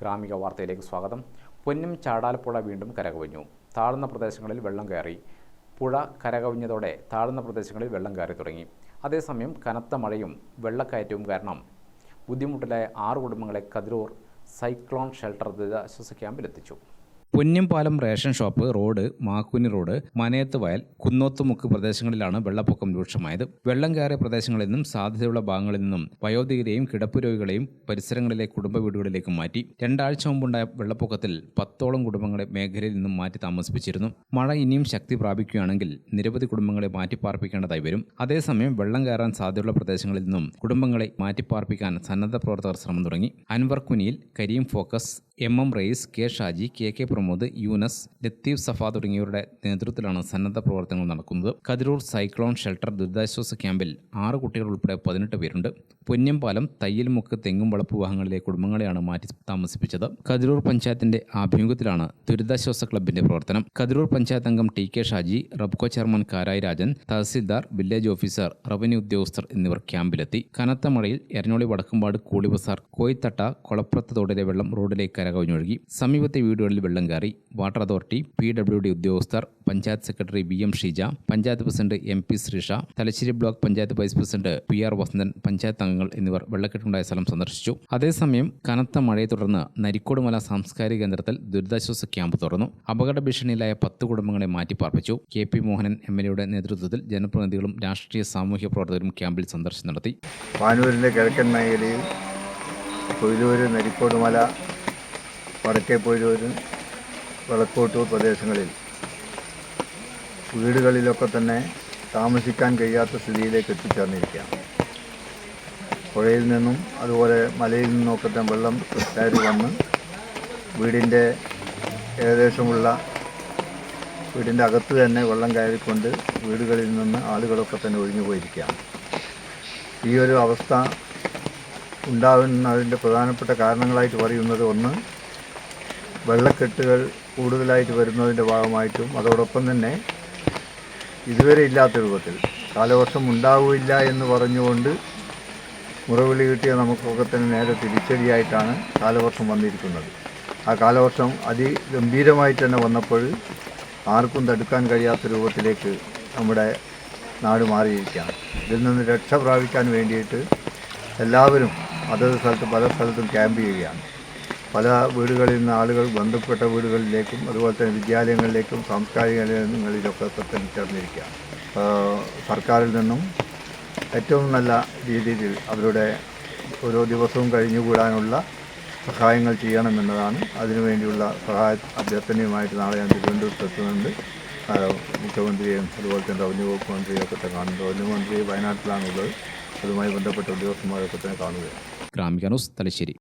ഗ്രാമിക വാർത്തയിലേക്ക് സ്വാഗതം. പൊന്നും ചാടാലപ്പുഴ വീണ്ടും കരകവിഞ്ഞു. താഴ്ന്ന പ്രദേശങ്ങളിൽ വെള്ളം കയറി. പുഴ കരകവിഞ്ഞതോടെ താഴ്ന്ന പ്രദേശങ്ങളിൽ വെള്ളം കയറി തുടങ്ങി. അതേസമയം കനത്ത മഴയും വെള്ളക്കയറ്റവും കാരണം ബുദ്ധിമുട്ടിലായ ആറ് കുടുംബങ്ങളെ കതിരൂർ സൈക്ലോൺ ഷെൽട്ടർ ദുരിതാശ്വാസ ക്യാമ്പിലെത്തിച്ചു. Ponnimpalam ration shop road Makkuni road Manayath വയൽ കുന്നോത്തുമുക്ക് പ്രദേശങ്ങളിലാണ് വെള്ളപ്പൊക്കം രൂക്ഷമായത്. വെള്ളം കയറിയ പ്രദേശങ്ങളിൽ നിന്നും സാധ്യതയുള്ള ഭാഗങ്ങളിൽ നിന്നും വയോധികരെയും കിടപ്പ് രോഗികളെയും പരിസരങ്ങളിലെ കുടുംബ വീടുകളിലേക്ക് മാറ്റി. രണ്ടാഴ്ച മുമ്പുണ്ടായ വെള്ളപ്പൊക്കത്തിൽ പത്തോളം കുടുംബങ്ങളെ മേഖലയിൽ നിന്നും മാറ്റി താമസിപ്പിച്ചിരുന്നു. മഴ ഇനിയും ശക്തി പ്രാപിക്കുകയാണെങ്കിൽ നിരവധി കുടുംബങ്ങളെ മാറ്റിപ്പാർപ്പിക്കേണ്ടതായി വരും. അതേസമയം വെള്ളം കയറാൻ സാധ്യതയുള്ള പ്രദേശങ്ങളിൽ നിന്നും കുടുംബങ്ങളെ മാറ്റിപ്പാർപ്പിക്കാൻ സന്നദ്ധ പ്രവർത്തകർ ശ്രമം തുടങ്ങി. Anwar Kuniyil Kareem Focus M M Rayees K Shaji K K Pramod Yunus Latheef Safa തുടങ്ങിയവരുടെ നേതൃത്വത്തിലാണ് സന്നദ്ധ പ്രവർത്തനങ്ങൾ നടക്കുന്നത്. കതിരൂർ സൈക്ലോൺ ഷെൽട്ടർ ദുരിതാശ്വാസ ക്യാമ്പിൽ ആറ് കുട്ടികൾ ഉൾപ്പെടെ പതിനെട്ട് പേരുണ്ട്. പൊന്യംപാലം തയ്യൽമുക്ക് തെങ്ങും വളപ്പ് വിവാഹങ്ങളിലെ കുടുംബങ്ങളെയാണ് മാറ്റി താമസിപ്പിച്ചത്. കതിരൂർ പഞ്ചായത്തിന്റെ ആഭിമുഖ്യത്തിലാണ് ദുരിതാശ്വാസ ക്ലബിന്റെ പ്രവർത്തനം. കതിരൂർ പഞ്ചായത്ത് അംഗം T K Shaji Rubco chairman Karayi Rajan tahsildar village officer revenue ഉദ്യോഗസ്ഥർ എന്നിവർ ക്യാമ്പിലെത്തി. കനത്ത മഴയിൽ എരഞ്ഞോളി വടക്കുംപാട് കൂളിബസാർ കോയിത്തട്ട കൊളപ്രത്ത തോടിലെ വെള്ളം റോഡിലേക്ക് കരകവിഞ്ഞൊഴുകി. സമീപത്തെ വീടുകളിൽ വെള്ളം കയറി water authority P W D ഉദ്യോഗസ്ഥർ panchayat secretary B M Sheeja panchayat president M P Sreesha Thalassery block panchayat vice president P R Vasanthan panchayat അംഗങ്ങൾ എന്നിവർ വെള്ളക്കെട്ടുണ്ടായ സ്ഥലം സന്ദർശിച്ചു. അതേസമയം കനത്ത മഴയെ തുടർന്ന് നരിക്കോടുമല സാംസ്കാരിക കേന്ദ്രത്തിൽ ദുരിതാശ്വാസ ക്യാമ്പ് തുറന്നു. അപകട ഭീഷണിയിലായ പത്ത് കുടുംബങ്ങളെ മാറ്റിപ്പാർപ്പിച്ചു. K P Mohanan M L എയുടെ നേതൃത്വത്തിൽ ജനപ്രതിനിധികളും രാഷ്ട്രീയ സാമൂഹ്യ പ്രവർത്തകരും ക്യാമ്പിൽ സന്ദർശനം നടത്തി. പാനൂരിന്റെ കിഴക്കൻ മേഖലയിൽ നരിക്കോടുമല വടക്കേ പൊയിലൂര് വിളക്കോട്ടൂർ പ്രദേശങ്ങളിൽ വീടുകളിലൊക്കെ തന്നെ താമസിക്കാൻ കഴിയാത്ത സ്ഥിതിയിലേക്ക് എത്തിച്ചേർന്നിരിക്കുകയാണ്. പുഴയിൽ നിന്നും അതുപോലെ മലയിൽ നിന്നൊക്കെ തന്നെ വെള്ളം കയറി വന്ന് വീടിന്റെ ഏകദേശമുള്ള വീടിന്റെ അകത്ത് തന്നെ വെള്ളം കയറിക്കൊണ്ട് വീടുകളിൽ നിന്ന് ആളുകളൊക്കെ തന്നെ ഒഴിഞ്ഞു പോയിരിക്കുകയാണ്. ഈ ഒരു അവസ്ഥ ഉണ്ടാകുന്നതിന്റെ പ്രധാനപ്പെട്ട കാരണങ്ങളായിട്ട് പറയുന്നത് ഒന്ന് വെള്ളക്കെട്ടുകൾ കൂടുതലായിട്ട് വരുന്നതിന്റെ ഭാഗമായിട്ടും അതോടൊപ്പം തന്നെ ഇതുവരെ ഇല്ലാത്ത രൂപത്തിൽ കാലവർഷം ഉണ്ടാവില്ല എന്ന് പറഞ്ഞുകൊണ്ട് മുറവിളി കിട്ടിയ നമുക്കൊക്കെ തന്നെ നേരെ തിരിച്ചടിയായിട്ടാണ് കാലവർഷം വന്നിരിക്കുന്നത്. ആ കാലവർഷം അതിഗംഭീരമായിട്ട് തന്നെ വന്നപ്പോൾ ആർക്കും തടുക്കാൻ കഴിയാത്ത രൂപത്തിലേക്ക് നമ്മുടെ നാട് മാറിയിരിക്കുകയാണ്. ഇതിൽ നിന്ന് രക്ഷ പ്രാപിക്കാൻ വേണ്ടിയിട്ട് എല്ലാവരും അതത് സ്ഥലത്ത് പല സ്ഥലത്തും ക്യാമ്പ് ചെയ്യുകയാണ്. പല വീടുകളിൽ നിന്ന് ആളുകൾ ബന്ധപ്പെട്ട വീടുകളിലേക്കും അതുപോലെ തന്നെ വിദ്യാലയങ്ങളിലേക്കും സാംസ്കാരിക നിലയങ്ങളിലൊക്കെ തന്നെ സർക്കാരിൽ നിന്നും ഏറ്റവും നല്ല രീതിയിൽ അവരുടെ ഓരോ ദിവസവും കഴിഞ്ഞുകൂടാനുള്ള സഹായങ്ങൾ ചെയ്യണമെന്നതാണ്. അതിനുവേണ്ടിയുള്ള സഹായ അഭ്യർത്ഥനയുമായിട്ട് നാളെ ഞാൻ തിരുവനന്തപുരത്ത് എത്തുന്നുണ്ട്. ആ, മുഖ്യമന്ത്രിയെയും അതുപോലെ തന്നെ റവന്യൂ വകുപ്പ് മന്ത്രിയൊക്കെ തന്നെ കാണുന്നു റവന്യൂ മന്ത്രി വയനാട്ടിലാണുള്ളത്. അതുമായി ബന്ധപ്പെട്ട ഉദ്യോഗസ്ഥന്മാരൊക്കെ തന്നെ കാണുകയാണ്. ഗ്രാമിക ന്യൂസ് തലശ്ശേരി.